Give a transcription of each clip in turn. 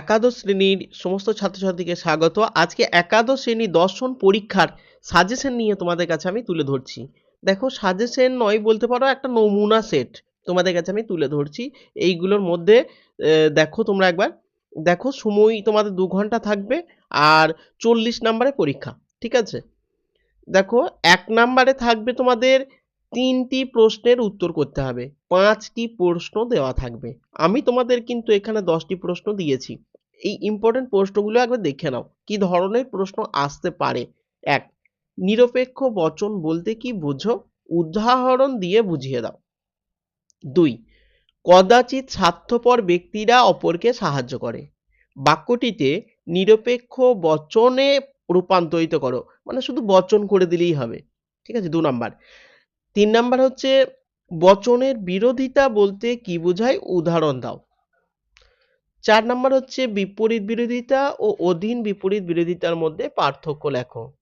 একাদশ শ্রেণির সমস্ত ছাত্রছাত্রীকে স্বাগত। আজকে একাদশ শ্রেণি দর্শন পরীক্ষার সাজেশন নিয়ে তোমাদের কাছে আমি তুলে ধরছি। দেখো সাজেশন নয় বলতে পারো, একটা নমুনা সেট তোমাদের কাছে আমি তুলে ধরছি। এইগুলোর মধ্যে দেখো তোমরা একবার। দেখো, সময় তোমাদের দু ঘণ্টা থাকবে আর চল্লিশ নাম্বারে পরীক্ষা, ঠিক আছে? দেখো, এক নাম্বারে থাকবে তোমাদের তিনটি প্রশ্নের উত্তর করতে হবে। পাঁচটি প্রশ্ন দেওয়া থাকবে। আমি তোমাদের কিন্তু এখানে দশটি প্রশ্ন দিয়েছি। এই ইম্পর্টেন্ট প্রশ্নগুলো একবার দেখে নাও। কি ধরনের প্রশ্ন আসতে পারে? এক, নিরপেক্ষ বচন বলতে কি বোঝো? উদাহরণ দিয়ে বুঝিয়ে দাও। দুই, কদাচিৎ স্বার্থপর ব্যক্তিরা অপরকে সাহায্য করে। বাক্যটিতে নিরপেক্ষ বচনে রূপান্তরিত করো। মানে শুধু বচন করে দিলেই হবে। ঠিক আছে? দু নাম্বার। তিন নাম্বার হচ্ছে, বচনের বিরোধিতা বলতে কি বোঝায়? উদাহরণ দাও। চার নাম্বার হচ্ছে, বিপরীত বিরোধিতা ও অধীন বিপরীত বিরোধিতার মধ্যে পার্থক্য লেখো।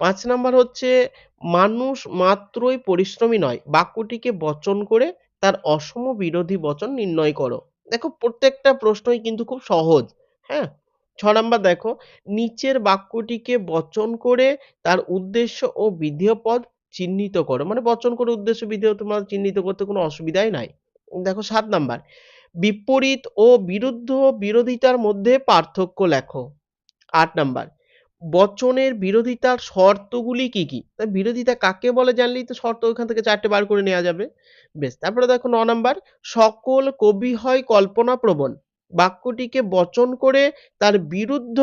পাঁচ নাম্বার হচ্ছে, মানুষ মাত্রই পরিশ্রমী নয়, বাক্যটিকে বচন করে তার অসম বিরোধী বচন নির্ণয় করো। দেখো, প্রত্যেকটা প্রশ্নই কিন্তু খুব সহজ হ্যাঁ? ছ নাম্বার দেখো, নিচের বাক্যটিকে বচন করে তার উদ্দেশ্য ও বিধেয় পদ চিহ্নিত করো। মানে বচন করে উদ্দেশ্য বিধেয় তোমার চিহ্নিত করতে কোনো অসুবিধাই নাই। দেখো সাত নাম্বার, বিপরীত ও বিরুদ্ধ বিরোধিতার মধ্যে পার্থক্য লেখো। আট নাম্বার, বচনের বিরোধিতার শর্তগুলি কি কি? বিরোধিতা কাকে বলে জানলেই তো শর্ত ওখান থেকে চারটে বার করে নেওয়া যাবে। বেশ, তারপরে দেখো ন নাম্বার, সকল কবি হয় কল্পনা প্রবণ বাক্যটিকে বচন করে তার বিরুদ্ধ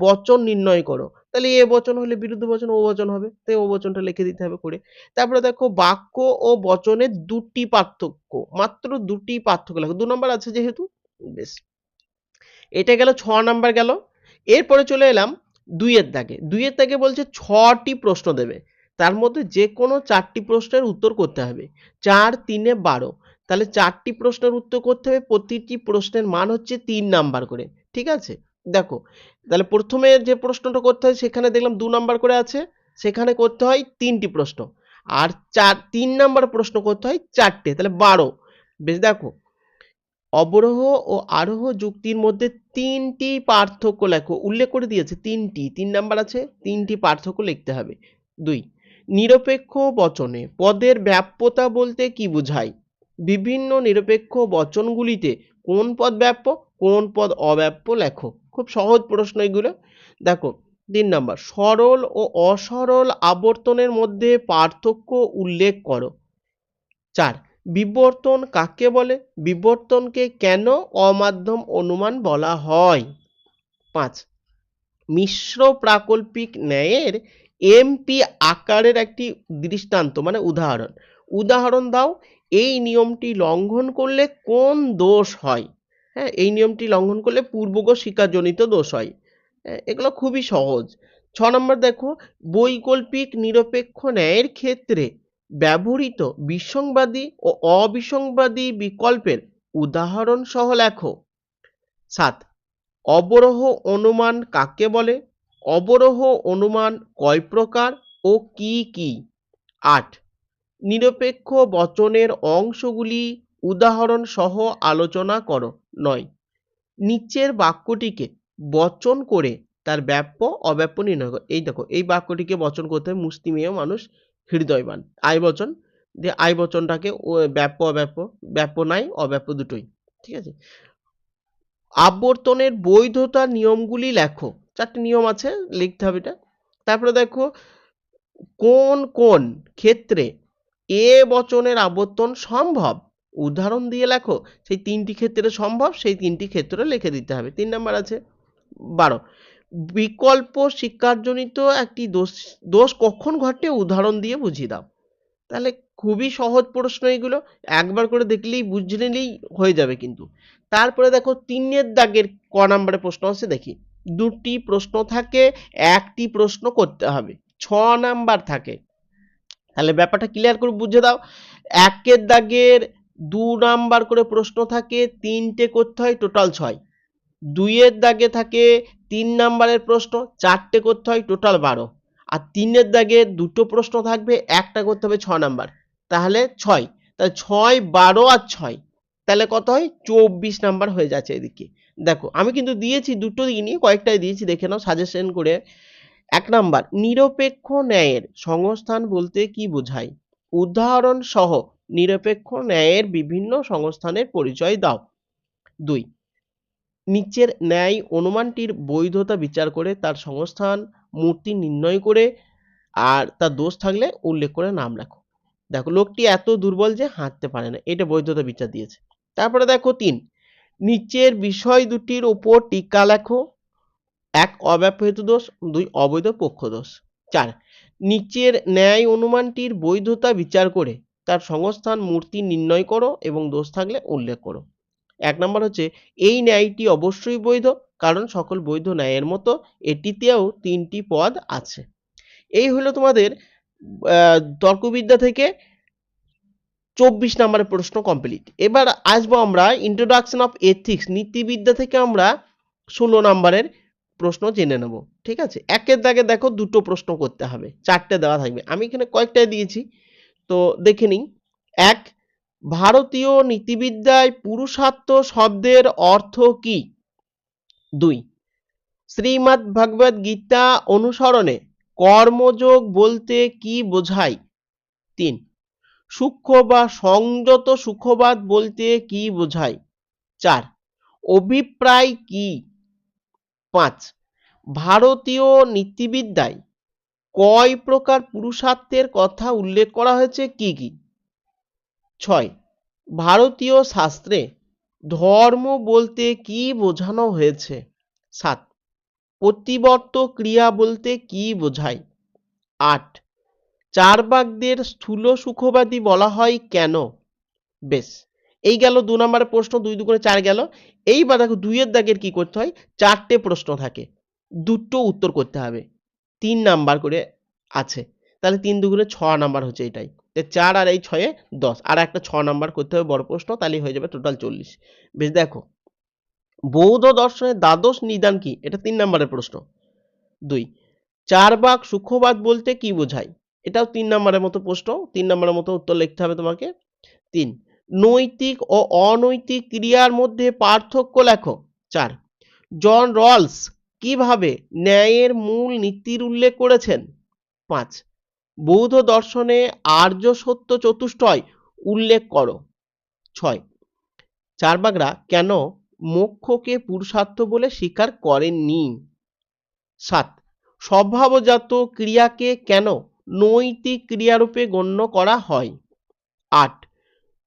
বচন নির্ণয় করো। তাহলে এ বচন হলে বিরুদ্ধ বচন, ও বচন হবে। তাই ও বচনটা লিখে দিতে হবে করে। তারপরে দেখো বাক্য ও বচনের দুটি পার্থক্য, মাত্র দুটি পার্থক্য লেখো দু নম্বর আছে যেহেতু, বেশ। এটা গেল ছ নাম্বার গেল। এরপরে চলে এলাম দুইয়ের দাগে। দুইয়ের দাগে বলছে ছটি প্রশ্ন দেবে। তার মধ্যে যে কোনো চারটি প্রশ্নের উত্তর করতে হবে। চার, তিনে বারো। তাহলে চারটি প্রশ্নের উত্তর করতে হবে, প্রতিটি প্রশ্নের মান হচ্ছে তিন নাম্বার করে, ঠিক আছে? দেখো, তাহলে প্রথমে যে প্রশ্নটা করতে হয় সেখানে দেখলাম দু নাম্বার করে আছে, সেখানে করতে হয় তিনটি প্রশ্ন, আর চার, তিন নাম্বার প্রশ্ন করতে হয় চারটে, তাহলে বারো, বেশ দেখো, অবরোহ ও আরোহ যুক্তির মধ্যে তিনটি পার্থক্য লেখো, উল্লেখ করে দিয়েছে তিনটি, তিন নাম্বার আছে, তিনটি পার্থক্য লিখতে হবে, দুই, নিরপেক্ষ বচনে, পদের ব্যাপ্যতা বলতে কি বোঝায়? বিভিন্ন নিরপেক্ষ বচনগুলিতে কোন পদ ব্যাপ্য, কোন পদ অব্যাপ্য লেখো। খুব সহজ প্রশ্ন এগুলো। দেখো, তিন নাম্বার, সরল ও অসরল আবর্তনের মধ্যে পার্থক্য উল্লেখ করো। চার, বিবর্তন কাকে বলে? বিবর্তনকে কেন অমাধ্যম অনুমান বলা হয়? পাঁচ, মিশ্র প্রাকল্পিক ন্যায়ের এমপি আকারের একটি দৃষ্টান্ত মানে উদাহরণ। উদাহরণ দাও এই নিয়মটি লঙ্ঘন করলে কোন দোষ হয়? হ্যাঁ এই নিয়মটি লঙ্ঘন করলে পূর্বগ শিকারজনিত দোষ হয়। হ্যাঁ, এগুলো খুবই সহজ। ছ নম্বর দেখো বৈকল্পিক নিরপেক্ষ ন্যায়ের ক্ষেত্রে ব্যবহৃত বিসংবাদী ও অবিসংবাদী বিকল্পের উদাহরণ সহ লেখো। সাত অবরোহ অনুমান কাকে বলে? অবরোহ অনুমান কয় প্রকার ও কি কি? আট নিরপেক্ষ বচনের অংশগুলি উদাহরণ সহ আলোচনা করো। নয়। নিচের বাক্যটিকে বচন করে তার ব্যাপ্য অব্যাপ্য নির্ণয় করো। এই দেখো, এই বাক্যটিকে বচন করতে মুষ্টিমেয় মানুষ হৃদয়বান। আয় বচন, যে আয় বচনটাকে ব্যাপ্য অব্যাপ্য, ব্যাপ্য নাই, অব্যাপ্য দুটোই। ঠিক আছে? আবর্তনের বৈধতা নিয়মগুলি লেখো। চারটে নিয়ম আছে, লিখতে হবে এটা। তারপরে দেখো, কোন কোন ক্ষেত্রে এ বচনের আবর্তন সম্ভব? উদাহরণ দিয়ে লেখো, সেই তিনটি ক্ষেত্রে সম্ভব, সেই তিনটি ক্ষেত্রে লিখে দিতে হবে। তিন নাম্বার আছে, বারো। বিকল্প শিক্ষার্জনিত একটি দোষ দোষ কখন ঘটে? উদাহরণ দিয়ে বুঝিয়ে দাও। তাহলে খুবই সহজ প্রশ্ন এগুলো, একবার করে দেখলেই, বুঝে নিলেই হয়ে যাবে কিন্তু। তারপরে দেখো, তিনের দাগের ক নাম্বারে প্রশ্ন আছে, দেখি। দুটি প্রশ্ন থাকে, একটি প্রশ্ন করতে হবে। ছ নাম্বার থাকে তাহলে ব্যাপারটা ক্লিয়ার করে বুঝে দাও। একের দাগের দু নাম্বার করে প্রশ্ন থাকে, তিনটে করতে হয় টোটাল ছয়। দুইয়ের দাগে থাকে তিন নাম্বারের প্রশ্ন, চারটে করতে হয় টোটাল বারো। আর তিনের দাগে দুটো প্রশ্ন থাকবে, একটা করতে হবে ছ নাম্বার। তাহলে ছয়। তাহলে ছয়, বারো আর ছয়। তাহলে কত হয়? চব্বিশ নাম্বার হয়ে যাচ্ছে এদিকে। দেখো, আমি কিন্তু দিয়েছি, দুটো দিইনি, কয়েকটাই দিয়েছি, দেখে নাও সাজেশন করে এক নাম্বার, নিরপেক্ষ ন্যায়ের সংস্থান বলতে কি বোঝায়? উদাহরণ সহ নিরপেক্ষ ন্যায়ের বিভিন্ন সংস্থানের পরিচয় দাও। দুই, নিচের ন্যায় অনুমানটির বৈধতা বিচার করে তার সংস্থান, মূর্তি নির্ণয় করে আর তার দোষ থাকলে উল্লেখ করে নাম লেখো। দেখো, লোকটি এত দুর্বল যে হাঁটতে পারে না, এটা বৈধতা বিচার দিয়েছে। তারপরে দেখো, তিন, নিচের বিষয় দুটির ওপর টিকা লেখো। এক অব্যবহৃত দোষ, দুই অবৈধ পক্ষ দোষ। চার, নিচের ন্যায় অনুমানটির বৈধতা বিচার করে তার সংস্থান মূর্তি নির্ণয় করো এবং দোষ থাকলে উল্লেখ করো। এক নম্বর হচ্ছে, এই ন্যায়টি অবশ্যই বৈধ, কারণ সকল বৈধ ন্যায়ের মতো এটিতেও তিনটি পদ আছে। এই হলো তোমাদের তর্কবিদ্যা থেকে চব্বিশ নম্বরের প্রশ্ন কমপ্লিট এবার আসব আমরা ইন্ট্রোডাকশন অফ এথিক্স নীতিবিদ্যা থেকে আমরা ষোলো নম্বরের প্রশ্ন জেনে নেব, ঠিক আছে? একের দাগে দেখো দুটো প্রশ্ন করতে হবে, চারটে দেওয়া থাকবে। আমি এখানে কয়েকটাই দিয়েছি, তো দেখে নিই। এক, ভারতীয় নীতিবিদ্যায় পুরুষার্থ শব্দের অর্থ কি? দুই, শ্রীমদ্ ভগবদ গীতা অনুসরণে কর্মযোগ বলতে কি বোঝায়? তিন, সূক্ষ্ম বা সংযত সুখবাদ বলতে কি বোঝায়? চার, অভিপ্রায় কি? পাঁচ, ভারতীয় নীতিবিদ্যায় কয় প্রকার পুরুষার্থের কথা উল্লেখ করা হয়েছে, কি কি? ছয়, ভারতীয় শাস্ত্রে ধর্ম বলতে কি বোঝানো হয়েছে? সাত, প্রতিবর্ত ক্রিয়া বলতে কি বোঝায়? আট চারবাকদের স্থূল সুখবাদী বলা হয় কেন? বেশ এই গেল দু নম্বরের প্রশ্ন, দুই দু করে চার গেল। এইবার দেখো দুইয়ের দাগের কি করতে হয়? চারটে প্রশ্ন থাকে। দুটো উত্তর করতে হবে। তিন নাম্বার করে আছে। তাহলে তিন দুগুণে ছ নাম্বার হচ্ছে এটাই। চার আর এই ছয়ে দশ। আর একটা ছ নাম্বার করতে হবে বড় প্রশ্ন তাহলে হয়ে যাবে টোটাল চল্লিশ। বেশ দেখো, বৌদ্ধ দর্শনের দ্বাদশ নিদান কি? এটা তিন নম্বরের প্রশ্ন। দুই, চার বাক সুখবাদ বলতে কি বোঝায়? এটাও তিন নম্বরের মতো প্রশ্ন, তিন নম্বরের মতো উত্তর লিখতে হবে তোমাকে। তিন নৈতিক ও অনৈতিক ক্রিয়ার মধ্যে পার্থক্য লেখো। চার, জন রলস কীভাবে ন্যায়ের মূল নীতির উল্লেখ করেছেন? পাঁচ, বৌদ্ধ দর্শনে আর্য সত্য চতুষ্টয় উল্লেখ করো। ছয়, চারবাগরা কেন মোক্ষকে পুরুষার্থ বলে স্বীকার করেননি? সাত, স্বভাবজাত ক্রিয়াকে কেন নৈতিক ক্রিয়ারূপে গণ্য করা হয়? আট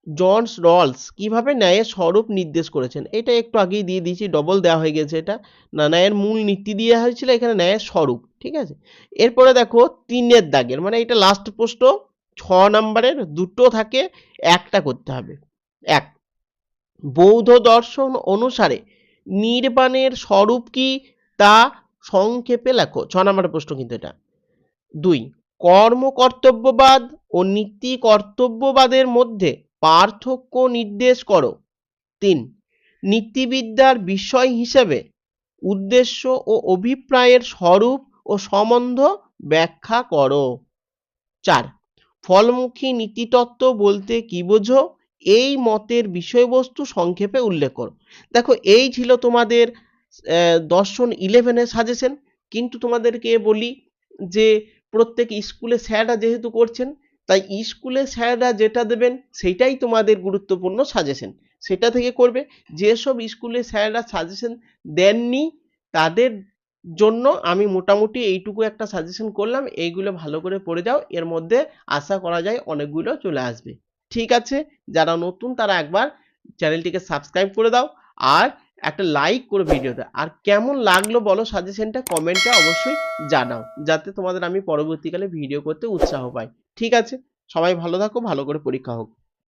জনস রলস কীভাবে ন্যায়ের স্বরূপ নির্দেশ করেছেন? এটা একটু আগেই দিয়ে দিয়েছি ডবল দেওয়া হয়ে গেছে এটা। না, ন্যায়ের মূল নীতি দিয়ে হয়েছিল এখানে ন্যায়ের স্বরূপ, ঠিক আছে? এরপরে দেখো, তিনের দাগের মানে এটা লাস্ট প্রশ্ন, ছ নম্বরের দুটো থাকে, একটা করতে হবে। এক, বৌদ্ধ দর্শন অনুসারে নির্বাণের স্বরূপ কি? তা সংক্ষেপে লেখো, ছ নম্বরের প্রশ্ন কিন্তু এটা। দুই কর্ম কর্তব্যবাদ ও নীতি কর্তব্যবাদের মধ্যে পার্থক্য নির্দেশ করো। তিন, নীতিবিদ্যার বিষয় হিসেবে উদ্দেশ্য ও অভিপ্রায়ের স্বরূপ ও সম্বন্ধ ব্যাখ্যা করো। চার, ফলমুখী নীতিতত্ত্ব বলতে কি বোঝো? এই মতের বিষয়বস্তু সংক্ষেপে উল্লেখ করো। দেখো, এই ছিল তোমাদের দর্শন ইলেভেনের সাজেশন কিন্তু তোমাদেরকে বলি যে, প্রত্যেক স্কুলে স্যাররা যেহেতু করছেন তাই স্কুলে স্যাররা যেটা দেবেন সেটাই তোমাদের গুরুত্বপূর্ণ সাজেশন সেটা থেকে করবে। যেসব স্কুলে স্যাররা সাজেশন দেননি, তাদের জন্য আমি মোটামুটি এইটুকু একটা সাজেশন করলাম। এইগুলো ভালো করে পড়ে যাও। এর মধ্যে আশা করা যায় অনেকগুলো চলে আসবে। ঠিক আছে? যারা নতুন, তারা একবার চ্যানেলটিকে সাবস্ক্রাইব করে দাও আর একটা লাইক করে ভিডিওতে আর কেমন লাগল বলো সাজেশনটা কমেন্টে অবশ্যই জানাও। যাতে তোমাদের আমি পরবর্তীকালে ভিডিও করতে উৎসাহ পাই। ঠিক আছে সবাই ভালো থাকো ভালো করে পরীক্ষা হোক।